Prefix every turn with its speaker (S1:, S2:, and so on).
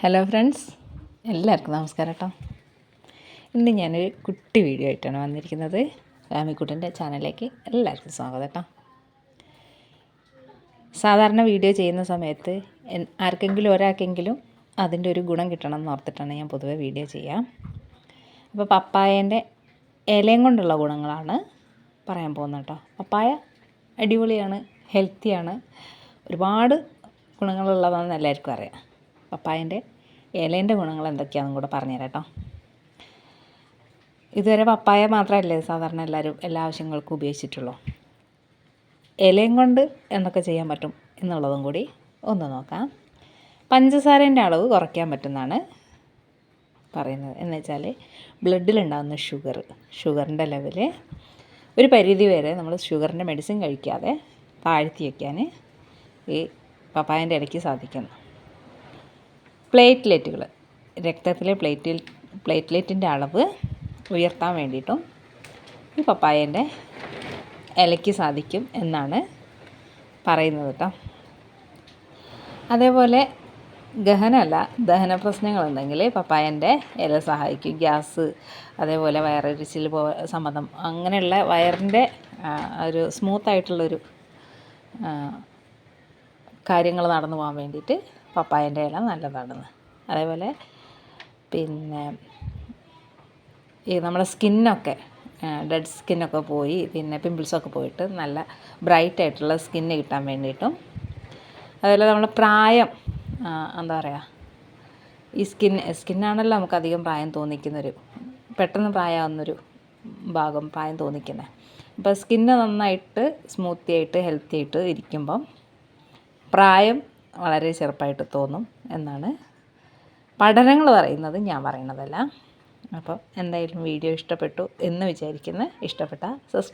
S1: Hello friends എല്ലാവർക്കും നമസ്കാരം കേട്ടോ ഇന്ന് ഞാനൊരു കുട്ടി വീഡിയോ ആയിട്ടാണ് വന്നിരിക്കുന്നത്. രാമിക്കുട്ടന്റെ ചാനലിലേക്ക് എല്ലാവർക്കും സ്വാഗതം കേട്ടോ സാധാരണ വീഡിയോ ചെയ്യുന്ന സമയത്ത് ആർക്കെങ്കിലും ഒരാൾക്കെങ്കിലും അതിന്റെ ഒരു ഗുണം കിട്ടണം എന്ന് ഓർത്തിട്ടാണ് ഞാൻ പൊതുവെ വീഡിയോ ചെയ്യാം. അപ്പോൾ പപ്പായേന്റെ ഇലയും കൊണ്ടുള്ള ഗുണങ്ങളാണ് പറയാൻ പോകുന്നത് കേട്ടോ പപ്പായ അടിപൊളിയാണ് ഹെൽത്തിയാണ് ഒരുപാട് ഗുണങ്ങളുള്ളതാണെന്ന് എല്ലാവർക്കും അറിയാം. പപ്പായന്റെ ഇലേന്റെ ഗുണങ്ങൾ എന്തൊക്കെയാണെന്നും കൂടെ പറഞ്ഞുതരാം കേട്ടോ ഇതുവരെ പപ്പായ മാത്രമല്ലേ സാധാരണ എല്ലാവരും എല്ലാ ആവശ്യങ്ങൾക്കും ഉപയോഗിച്ചിട്ടുള്ളൂ. ഇലയും കൊണ്ട് എന്തൊക്കെ ചെയ്യാൻ പറ്റും എന്നുള്ളതും കൂടി ഒന്ന് നോക്കാം. പഞ്ചസാരേന്റെ അളവ് കുറയ്ക്കാൻ പറ്റുന്നതാണ് പറയുന്നത്. എന്ന് വെച്ചാൽ ബ്ലഡിലുണ്ടാകുന്ന ഷുഗർ ഷുഗറിന്റെ ലെവൽ. ഒരു പരിധി വരെ നമ്മൾ ഷുഗറിന്റെ മെഡിസിൻ കഴിക്കാതെ താഴ്ത്തി വയ്ക്കാൻ ഈ പപ്പായന്റെ ഇടയ്ക്ക് സാധിക്കുന്നു. പ്ലേറ്റ്ലെറ്റുകൾ. രക്തത്തിലെ പ്ലേറ്റിൽ പ്ലേറ്റ്ലെറ്റിന്റെ അളവ് ഉയർത്താൻ വേണ്ടിയിട്ടും ഈ പപ്പായേന്റെ ഇലയ്ക്ക് സാധിക്കും എന്നാണ് പറയുന്നത് കേട്ടോ. അതേപോലെ ഗഹനമല്ല ദഹന പ്രശ്നങ്ങളുണ്ടെങ്കിൽ പപ്പായന്റെ ഇല സഹായിക്കും. ഗ്യാസ് അതേപോലെ വയറരിച്ചിൽ പോ സമ്മതം അങ്ങനെയുള്ള വയറിന്റെ ഒരു സ്മൂത്തായിട്ടുള്ളൊരു കാര്യങ്ങൾ നടന്നു പോകാൻ വേണ്ടിയിട്ട് പപ്പായന്റെ ഇല നല്ലതാണെന്ന്. അതേപോലെ പിന്നെ ഈ നമ്മുടെ സ്കിന്നൊക്കെ ഡെഡ് സ്കിന്നൊക്കെ പോയി പിന്നെ പിമ്പിൾസൊക്കെ പോയിട്ട് നല്ല ബ്രൈറ്റ് ആയിട്ടുള്ള സ്കിന്ന് കിട്ടാൻ വേണ്ടിയിട്ടും അതുപോലെ നമ്മുടെ പ്രായം എന്താ പറയുക ഈ സ്കിൻ സ്കിന്നാണല്ലോ നമുക്ക് അധികം പ്രായം തോന്നിക്കുന്നൊരു പെട്ടെന്ന് പ്രായമാകുന്നൊരു ഭാഗം പ്രായം തോന്നിക്കുന്നത് അപ്പോൾ സ്കിന്ന് നന്നായിട്ട് സ്മൂത്തി ആയിട്ട് ഹെൽത്തി ആയിട്ട് ഇരിക്കുമ്പം പ്രായം വളരെ ചെറുപ്പമായിട്ട് തോന്നും എന്നാണ് പഠനങ്ങൾ പറയുന്നത് ഞാൻ പറയുന്നതല്ല. അപ്പോൾ എന്തായാലും വീഡിയോ ഇഷ്ടപ്പെട്ടു എന്ന് വിചാരിക്കുന്നു. ഇഷ്ടപ്പെട്ട സബ്സ്ക്രൈബ്